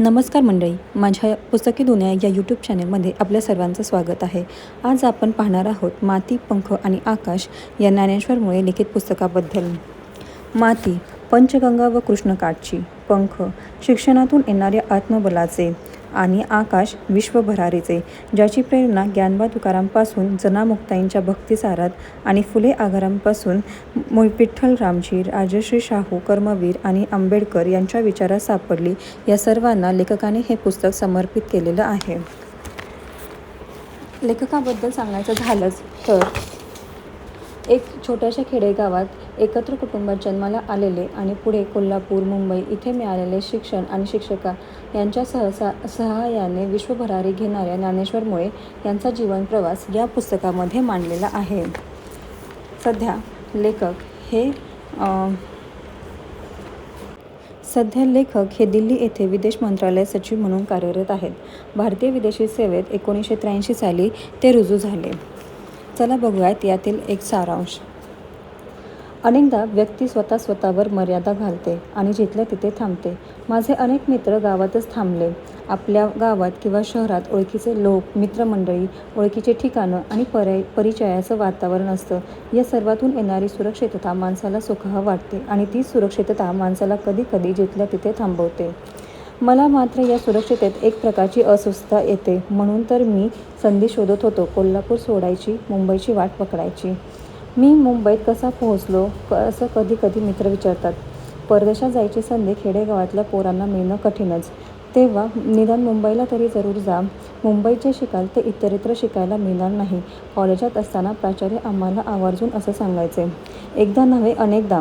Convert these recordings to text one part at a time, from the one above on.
नमस्कार मंडळी माझ्या पुस्तकी दुनिया या यूट्यूब चॅनलमध्ये आपल्या सर्वांचं स्वागत आहे. आज आपण पाहणार आहोत माती पंख आणि आकाश या ज्ञानेश्वरमुळे लिखित पुस्तकाबद्दल. माती पंचगंगा व कृष्णकाठची पंख शिक्षणातून येणाऱ्या आत्मबलाचे आणि आकाश विश्वभरारीचे ज्याची प्रेरणा ज्ञानबा तुकारामपासून जनामुक्ताईंच्या भक्तिसारात आणि फुले आगारांपासून मु विठ्ठल रामजी राजश्री शाहू कर्मवीर आणि आंबेडकर यांच्या विचारात सापडली. या सर्वांना लेखकाने हे पुस्तक समर्पित केलेलं आहे. लेखकाबद्दल सांगायचं झालंच तर एक छोट्याशा खेडेगावात एकत्र कुटुंबात जन्माला आलेले आणि पुढे कोल्हापूर मुंबई इथे मिळालेले शिक्षण आणि शिक्षका यांच्या सहसा सहाय्याने विश्वभरारी घेणाऱ्या ज्ञानेश्वर मुळे यांचा जीवन प्रवास या पुस्तकामध्ये मांडलेला आहे. सध्या लेखक हे सध्या लेखक हे दिल्ली येथे विदेश मंत्रालय सचिव म्हणून कार्यरत आहेत. भारतीय विदेशी सेवेत एकोणीसशे त्र्याऐंशी साली ते रुजू झाले. चला बघूयात यातील एक सारांश. अनेकदा व्यक्ती स्वतः स्वतःवर मर्यादा घालते आणि जिथल्या तिथे थांबते. माझे अनेक मित्र गावातच थांबले. आपल्या गावात किंवा शहरात ओळखीचे लोक मित्रमंडळी ओळखीचे ठिकाणं आणि पर्याय परिचयाचं वातावरण असतं. या सर्वातून येणारी सुरक्षितता माणसाला सुखाह वाटते आणि ती सुरक्षितता माणसाला कधीकधी जिथल्या तिथे थांबवते. मला मात्र या सुरक्षितेत एक प्रकारची अस्वस्थता येते. म्हणून तर मी संधी शोधत होतो कोल्हापूर सोडायची मुंबईची वाट पकडायची. मी मुंबईत कसा पोहोचलो? क असं कधी कधी मित्र विचारतात. परदेशात जायची संधी खेडेगावातल्या पोरांना मिळणं कठीणच. तेव्हा निदान मुंबईला तरी जरूर जा. मुंबईत जे शिकाल ते इतरत्र शिकायला मिळणार नाही. कॉलेजात असताना प्राचार्य आम्हाला आवर्जून असं सांगायचे. एकदा नव्हे अनेकदा.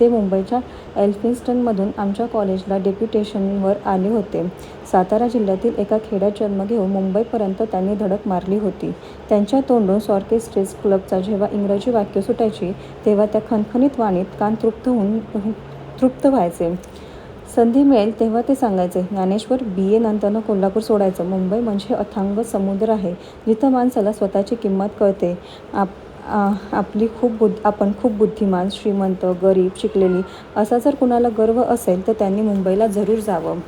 ते मुंबईच्या एल्फिन्स्टनमधून आमच्या कॉलेजला डेप्युटेशनवर आले होते. सातारा जिल्ह्यातील एका खेड्यात जन्म घेऊन मुंबईपर्यंत त्यांनी धडक मारली होती. त्यांच्या तोंडून सॉर्के स्टेज क्लबचा जेव्हा इंग्रजी वाक्य सुटायची तेव्हा त्या खणखणीत वाणीत कान तृप्त होऊन तृप्त व्हायचे. संधी मिळेल तेव्हा ते सांगायचे ज्ञानेश्वर बी. ए. नंतरनं कोल्हापूर सोडायचं. मुंबई म्हणजे अथांग समुद्र आहे जिथं माणसाला स्वतःची किंमत कळते. आप आपली खूप बुद्ध आपण खूप बुद्धिमान श्रीमंत गरीब शिकलेली असा जर कुणाला गर्व असेल तर त्यांनी मुंबईला जरूर जावं.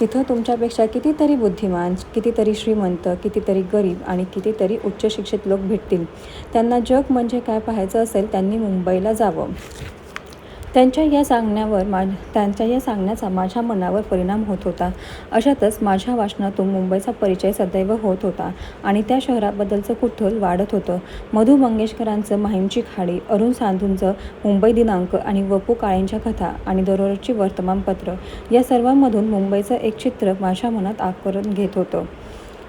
तिथं तुमच्यापेक्षा कितीतरी बुद्धिमान कितीतरी श्रीमंत कितीतरी गरीब आणि कितीतरी उच्च शिक्षित लोक भेटतील. त्यांना जग म्हणजे काय पाहायचं असेल त्यांनी मुंबईला जावं. त्यांच्या या सांगण्यावर मा त्यांच्या या सांगण्याचा माझ्या मनावर परिणाम होत होता. अशातच माझ्या वाचनातून मुंबईचा परिचय सदैव होत होता आणि त्या शहराबद्दलचं कुतूहल वाढत होतं. मधु मंगेशकरांचं माहीमची खाडी अरुण सांधूंचं मुंबई दिनांक आणि वपू काळेंच्या कथा आणि दररोजची वर्तमानपत्र या सर्वांमधून मुंबईचं एक चित्र माझ्या मनात आकरून घेत होतं.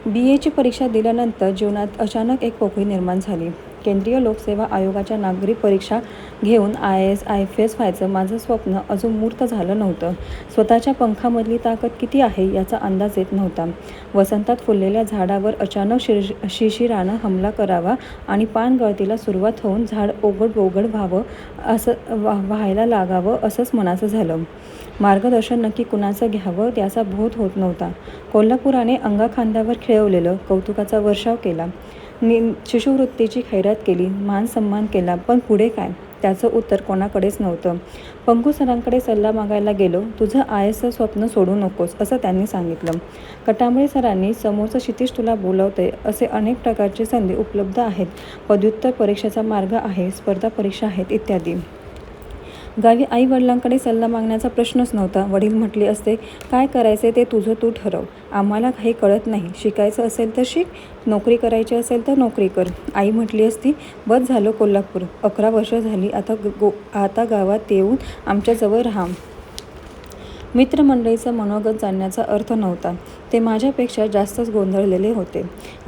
बी एची परीक्षा दिल्यानंतर जीवनात अचानक एक पोकळी निर्माण झाली. केंद्रीय लोकसेवा आयोगाच्या नागरी परीक्षा घेऊन I S I F S व्हायचं माझं स्वप्न अजून मूर्त झालं नव्हतं. स्वतःच्या पंखामधली ताकद किती आहे याचा अंदाज येत नव्हता. वसंतात फुललेल्या झाडावर अचानक शिर शिशिरानं हमला करावा आणि पानगळतीला सुरुवात होऊन झाड ओघड ओघड व्हावं असं वा व्हायला लागावं असंच मनाचं झालं. मार्गदर्शन नक्की कुणाचं घ्यावं त्याचा बोध होत नव्हता. कोल्हापुराने अंगाखांद्यावर खेळवलेलं कौतुकाचा वर्षाव केला. नि शिशुवृत्तीची खैरात केली मान सन्मान केला पण पुढे काय? त्याचं उत्तर कोणाकडेच नव्हतं. पंकू सरांकडे सल्ला मागायला गेलो तुझं आयचं स्वप्न सोडू नकोस असं त्यांनी सांगितलं. कटांबळे सरांनी समोरचं क्षितिज तुला बोलवते असे अनेक प्रकारचे संधी उपलब्ध आहेत. पदव्युत्तर परीक्षेचा मार्ग आहे स्पर्धा परीक्षा आहेत इत्यादी. गावी आई वडिलांकडे सल्ला मागण्याचा प्रश्नच नव्हता. वडील म्हटले असते काय करायचे ते तुझं तू ठरव. आम्हाला काही कळत नाही. शिकायचं असेल तर शिक नोकरी करायची असेल तर नोकरी कर. आई म्हटली असती बस झालं कोल्हापूर. अकरा वर्ष झाली आता ग- गो आता गावात येऊन आमच्याजवळ राहा. मित्रमंडळीचं मनोगत जाणण्याचा अर्थ नव्हता. ते माझ्यापेक्षा जास्तच गोंधळलेले होते.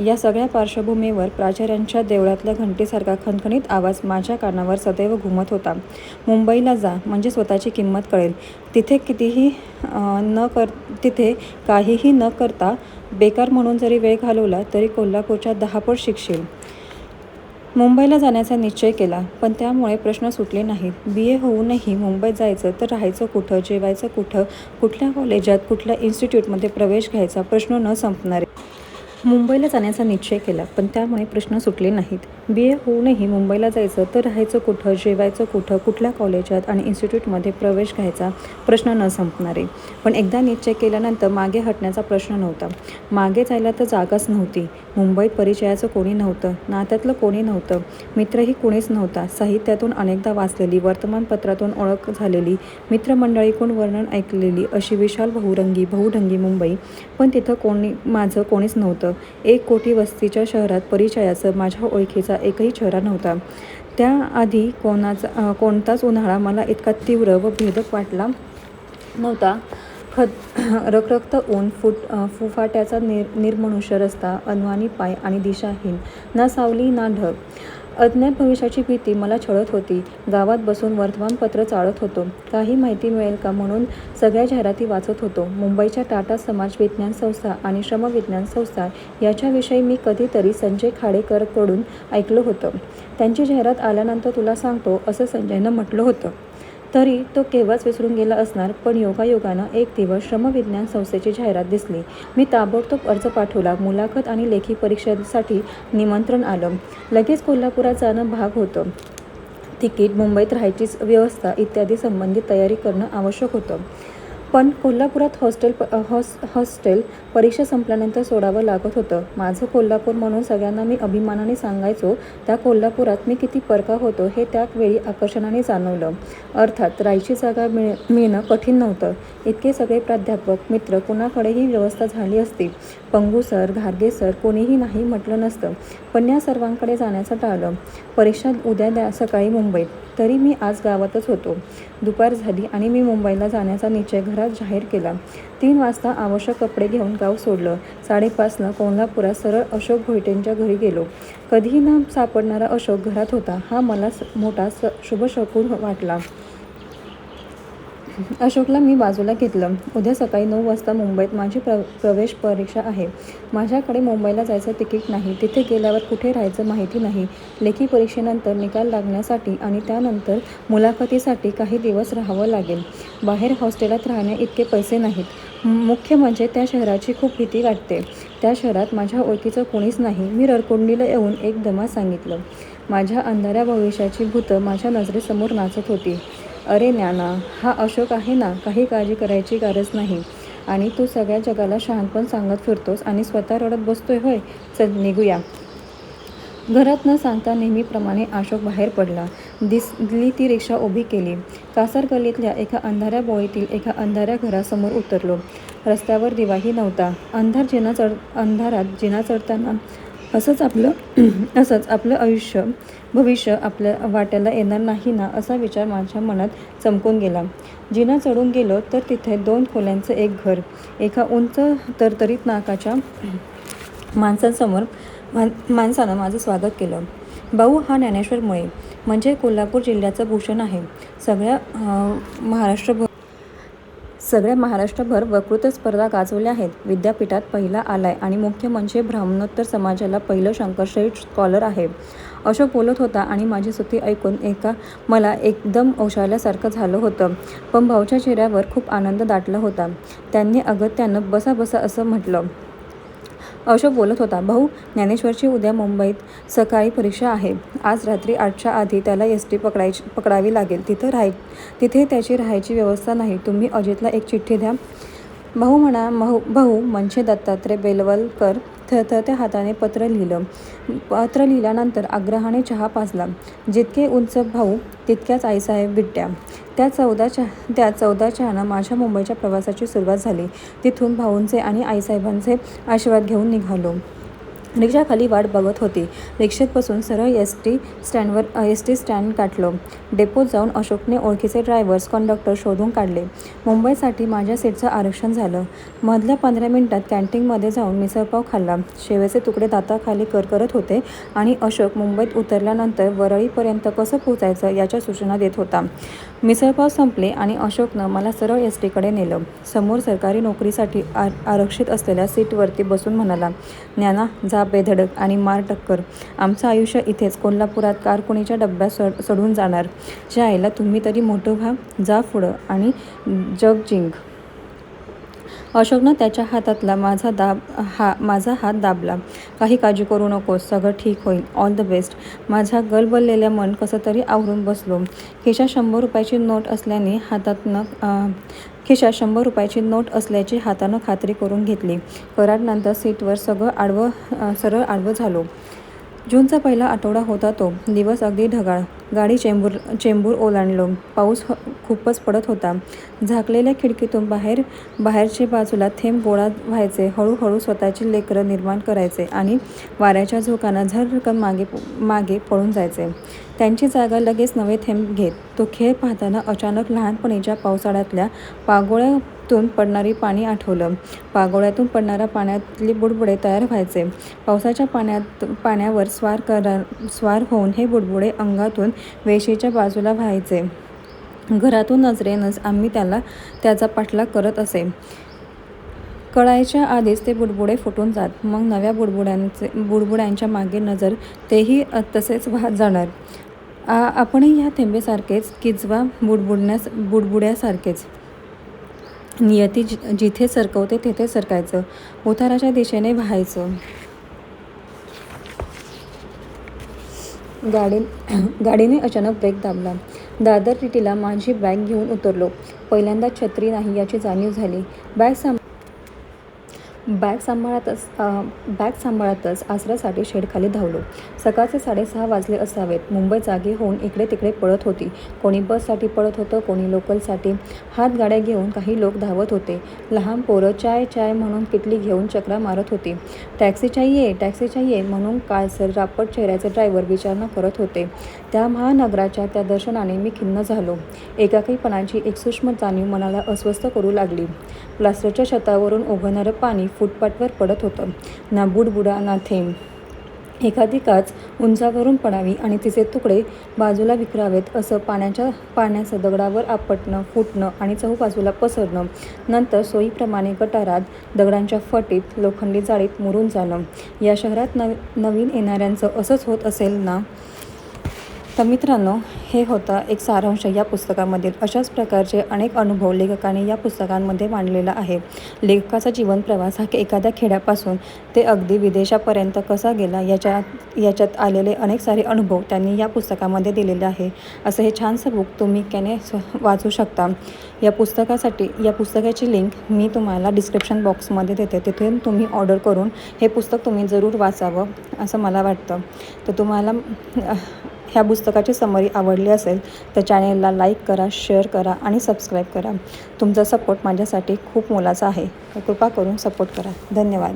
या सगळ्या पार्श्वभूमीवर प्राचार्यांच्या देवळातल्या घंटेसारखा खणखणीत आवाज माझ्या कानावर सदैव घुमत होता. मुंबईला जा म्हणजे स्वतःची किंमत कळेल. तिथे कितीही न कर तिथे काहीही न करता बेकार म्हणून जरी वेळ घालवला तरी कोल्हापूरच्या दहापट शिकशील. मुंबईला जाण्याचा निश्चय केला पण त्यामुळे प्रश्न सुटले नाहीत. बी ए होऊनही मुंबईत जायचं तर राहायचं कुठं जेवायचं कुठं कुठल्या कॉलेजात कुठल्या इन्स्टिट्यूटमध्ये प्रवेश घ्यायचा प्रश्न न संपणारे. मुंबईला जाण्याचा निश्चय केला पण त्यामुळे प्रश्न सुटले नाहीत. बी. ए. होऊनही मुंबईला जायचं तर राहायचं कुठं जेवायचं कुठं कुठल्या कॉलेजात आणि इन्स्टिट्यूटमध्ये प्रवेश घ्यायचा प्रश्न न संपणारे. पण एकदा निश्चय केल्यानंतर मागे हटण्याचा प्रश्न नव्हता. मागे जायला तर जागाच नव्हती. मुंबईत परिचयाचं कोणी नव्हतं नात्यातलं कोणी नव्हतं मित्रही कोणीच नव्हता. साहित्यातून अनेकदा वाचलेली वर्तमानपत्रातून ओळख झालेली मित्रमंडळीकडून वर्णन ऐकलेली अशी विशाल बहुरंगी बहुढंगी मुंबई. पण तिथं कोणी माझं कोणीच नव्हतं. एक कोटी वस्तीच्या शहरात परिचयाचं माझ्या ओळखीचा एकही चेहरा नव्हता. त्याआधी कोणाचा कोणताच उन्हाळा मला इतका तीव्र व भेदक वाटला नव्हता. खत रखरखत ऊन फुट फुफाट्याचा निर निर्मनुष्य रस्ता अनवाणी पाय आणि दिशाहीन. ना सावली ना ढग. अज्ञात भविष्याची भीती मला छळत होती. गावात बसून वर्तमानपत्र चाळत होतो. काही माहिती मिळेल का म्हणून सगळ्या जाहिराती वाचत होतो. मुंबईच्या टाटा समाज विज्ञान संस्था आणि श्रमविज्ञान संस्था याच्याविषयी मी कधीतरी संजय खाडेकरकडून ऐकलं होतं. त्यांची जाहिरात आल्यानंतर तुला सांगतो असं संजयनं म्हटलं होतं. तरी तो केव्हाच विसरून गेला असणार पण योगायोगानं एक दिवस श्रमविज्ञान संस्थेची जाहिरात दिसली. मी ताबडतोब अर्ज पाठवला. मुलाखत आणि लेखी परीक्षेसाठी निमंत्रण आलं. लगेच कोल्हापुरात जाणं भाग होतं. तिकीट मुंबईत राहायची व्यवस्था इत्यादी संबंधित तयारी करणं आवश्यक होतं. पण कोल्हापुरात हॉस्टेल प हॉस हॉस्टेल परीक्षा संपल्यानंतर सोडावं लागत होतं. माझं कोल्हापूर म्हणून सगळ्यांना मी अभिमानाने सांगायचो त्या कोल्हापुरात मी किती परका होतो हे त्यावेळी आकर्षणाने जाणवलं. अर्थात राहायची जागा मिळ मिळणं कठीण नव्हतं. इतके सगळे प्राध्यापक मित्र कुणाकडेही व्यवस्था झाली असती. पंगू सर घारगे सर कोणीही नाही म्हटलं नसतं. पण या सर्वांकडे जाण्याचं टाळलं. परीक्षा उद्या द्या सकाळी मुंबईत. तरी मी आज गावातच होतो. दुपार झाली आणि मी मुंबईला जाण्याचा निश्चय घरात जाहीर केला. तीन वाजता आवश्यक कपडे घेऊन गाव सोडलं. साडेपाचला कोल्हापुरात सरळ अशोक भोयटेंच्या घरी गेलो. कधीही न सापडणारा अशोक घरात होता. हा मला स मोठा स शुभशकून वाटला. अशोकला मी बाजूला घेतलं. उद्या सकाळी नऊ वाजता मुंबईत माझी प्र प्रवेश परीक्षा आहे. माझ्याकडे मुंबईला जायचं तिकीट नाही. तिथे गेल्यावर कुठे राहायचं माहिती नाही. लेखी परीक्षेनंतर निकाल लागण्यासाठी आणि त्यानंतर मुलाखतीसाठी काही दिवस राहावं लागेल. बाहेर हॉस्टेलात राहण्या इतके पैसे नाहीत. मुख्य म्हणजे त्या शहराची खूप भीती वाटते. त्या शहरात माझ्या ओळखीचं कोणीच नाही. मी रडकुंडीला येऊन एक दमा सांगितलं. माझ्या अंधाऱ्या भविष्याची भूतं माझ्या नजरेसमोर नाचत होती. अरे ज्ञाना हा अशोक आहे ना काही काळजी करायची गरज नाही. आणि तू सगळ्या जगाला शहाणपण सांगत फिरतोस आणि स्वतः रडत बसतोय होय? चल निघूया. घरात न सांगता नेहमीप्रमाणे अशोक बाहेर पडला. दिसली ती रिक्षा उभी केली. कासार गल्लीतल्या एका अंधाऱ्या बोळीतील एका अंधाऱ्या घरासमोर उतरलो. रस्त्यावर दिवाही नव्हता. अंधार जिना चढ अंधारात जिना चढताना असंच आपलं असंच आपलं आयुष्य भविष्य आपल्या वाट्याला येणार नाही ना असा विचार माझ्या मनात चमकून गेला. जिना चढून गेलो तर तिथे दोन खोल्यांचं एक घर एका उंच तरतरीत नाकाच्या माणसांसमोर मान माणसानं माझं स्वागत केलं. भाऊ हा ज्ञानेश्वर मुळे म्हणजे कोल्हापूर जिल्ह्याचं भूषण आहे. सगळ्या अं, महाराष्ट्रभर सगळ्या महाराष्ट्रभर वक्तृत्व स्पर्धा गाजवल्या आहेत. विद्यापीठात पहिला आलाय आणि मुख्य म्हणजे ब्राह्मणोत्तर समाजाला पहिलं शंकरश्रेष्ठ स्कॉलर आहे. अशोक बोलत होता आणि माझी स्तुती ऐकून एका मला एकदम ओशाळल्यासारखं झालं होतं. पण भाऊच्या चेहऱ्यावर खूप आनंद दाटला होता. त्यांनी अगत्यानं बसा बसा असं म्हटलं. अशोक बोलत होता भाऊ ज्ञानेश्वरची उद्या मुंबईत सकाळी परीक्षा आहे. आज रात्री आठच्या आधी त्याला एस टी पकडायची पकडावी लागेल. तिथं राहाय तिथे त्याची राहायची व्यवस्था नाही. तुम्ही अजितला एक चिठ्ठी द्या. भाऊ म्हणा भाऊ भाऊ म्हणजे दत्तात्रय बेलवलकर थरथरत्या हाताने पत्र लिहिलं. पत्र लिहिल्यानंतर आग्रहाने चहा पाजला. जितके उंच भाऊ तितक्याच आईसाहेब विट्ट्या त्या चौदा चहा त्या चौदा चहानं माझ्या मुंबईच्या प्रवासाची सुरुवात झाली. तिथून भाऊंचे आणि आईसाहेबांचे आशीर्वाद घेऊन निघालो. रिक्षाखाली वाट बघत होती. रिक्षेत बसून सरळ एस टी स्टँडवर एस टी स्टँड गाठलं. डेपोत जाऊन अशोकने ओळखीचे ड्रायव्हर्स कंडक्टर शोधून काढले. मुंबईसाठी माझ्या सीटचं आरक्षण झालं. मधल्या पंधरा मिनिटात कॅन्टीनमध्ये जाऊन मिसळपाव खाल्ला. शेवेचे तुकडे दाताखाली करकरत होते आणि अशोक मुंबईत उतरल्यानंतर वरळीपर्यंत कसं पोचायचं याच्या सूचना देत होता. मिसळपाव संपले आणि अशोकनं मला सरळ एस टीकडे नेलं. समोर सरकारी नोकरीसाठी आ आरक्षित असलेल्या सीटवरती बसून म्हणाला ज्ञाना जा बेधडक आणि मार टक्कर. आमचं आयुष्य इथेच. कोल्हापुरात कारकुणीच्या डब्यात सड सडून जाणार? जे आईला तुम्ही तरी मोठं व्हा. जा पुढं आणि जग जिंक. अशोकनं त्याच्या हातातला माझा दाब हा माझा हात दाबला. काही काळजी करू नकोस. सगळं ठीक होईल. All the best. माझा गलबललेल्या मन कसं तरी आवरून बसलो. खिशा शंभर रुपयाची नोट असल्याने हातातनं खिशात शंभर रुपयाची नोट असल्याची हातानं खात्री करून घेतली. कराडनंतर सीटवर सगळं आडवं सरळ आडवं झालो. जूनचा पहिला आठवडा होता तो. दिवस अगदी ढगाळ. गाडी चेंबूर चेंबूर ओलांडलो. पाऊस ह- खूपच पडत होता. झाकलेल्या खिडकीतून बाहेर बाहेरच्या बाजूला थेंब गोळा व्हायचे. हळूहळू स्वतःची लेकरं निर्माण करायचे आणि वाऱ्याच्या झोकांना झरकन मागे मागे पळून जायचे. त्यांची जागा लगेच नवे थेंब घेत. तो खेळ पाहताना अचानक लहानपणीच्या पावसाळ्यातल्या पागोळ्या तून पडणारी पाणी आठवलं. पागोळ्यातून पडणाऱ्या पाण्यातले बुडबुडे तयार व्हायचे. पावसाच्या पाण्यात पाण्यावर स्वार करा स्वार होऊन हे बुडबुडे अंगातून वेशीच्या बाजूला व्हायचे. घरातून नजरेनच आम्ही त्याला त्याचा पाठलाग करत असे. कळायच्या आधीच ते बुडबुडे फुटून जात. मग नव्या बुडबुड्यांचे बुडबुड्यांच्या मागे नजर तेही तसेच वाहत जाणार. आ आपणही ह्या थेंबेसारखेच किजवा बुडबुडण्यास बुडबुड्यासारखेच. नियती जि जिथे सरकवते तिथे सरकायचं. उताराच्या दिशेने व्हायचं. गाडी गाडीने अचानक ब्रेक दाबला. दादर टिटीला माझी बॅग घेऊन उतरलो. पहिल्यांदा छत्री नाही याची जाणीव झाली. बॅग साम बॅग सांभाळतच बॅग सांभाळतच आसऱ्यासाठी शेडखाली धावलो. सकाळचे साडेसहा वाजले असावेत. मुंबई जागी होऊन इकडे तिकडे पळत होती. कोणी बससाठी पळत होतं कोणी लोकलसाठी. हातगाड्या घेऊन काही लोक धावत होते. लहान पोरं चाय चाय म्हणून किटली घेऊन चक्रा मारत होती. टॅक्सी चाहिये टॅक्सी चाहिये म्हणून काळसर रापट चेहऱ्याचे ड्रायव्हर विचारणा करत होते. त्या महानगराच्या त्या दर्शनाने मी खिन्न झालो. एकाकीपणाची एक सूक्ष्म जाणीव मनाला अस्वस्थ करू लागली. प्लास्टरच्या छतावरून उघडणारं पाणी फुटपाथवर पडत होतं. ना बुडबुडा ना थेंब. एखादी काच उंचावरून पडावी आणि तिचे तुकडे बाजूला विखरावेत असं पाण्याच्या पाण्याचं दगडावर आपटणं फुटणं आणि चहूबाजूला पसरणं. नंतर सोयीप्रमाणे गटारात दगडांच्या फटीत लोखंडी जाळीत मुरून जाणं. या शहरात नव नवीन येणाऱ्यांचं असंच होत असेल ना? तर मित्रांनो हे होतं एक सारांश या पुस्तकामधील. अशाच प्रकारचे अनेक अनुभव लेखकाने या पुस्तकांमध्ये मांडलेला आहे. लेखकाचा जीवन प्रवास हा एखाद्या खेड्यापासून ते अगदी विदेशापर्यंत कसा गेला याच्या याच्यात आलेले अनेक सारे अनुभव त्यांनी या पुस्तकामध्ये दिलेले आहे. असं हे छानसं बुक तुम्ही त्याने वाचू शकता. या पुस्तकासाठी या पुस्तकाची लिंक मी तुम्हाला डिस्क्रिप्शन बॉक्समध्ये देते. तिथून तुम्ही ऑर्डर करून हे पुस्तक तुम्ही जरूर वाचावं असं मला वाटतं. तर तुम्हाला ह्या पुस्तकाची समरी आवडली असेल तर चॅनेलला लाईक करा शेअर करा आणि सबस्क्राईब करा. तुमचा सपोर्ट माझ्यासाठी खूप मोलाचा आहे. कृपा करून सपोर्ट करा. धन्यवाद.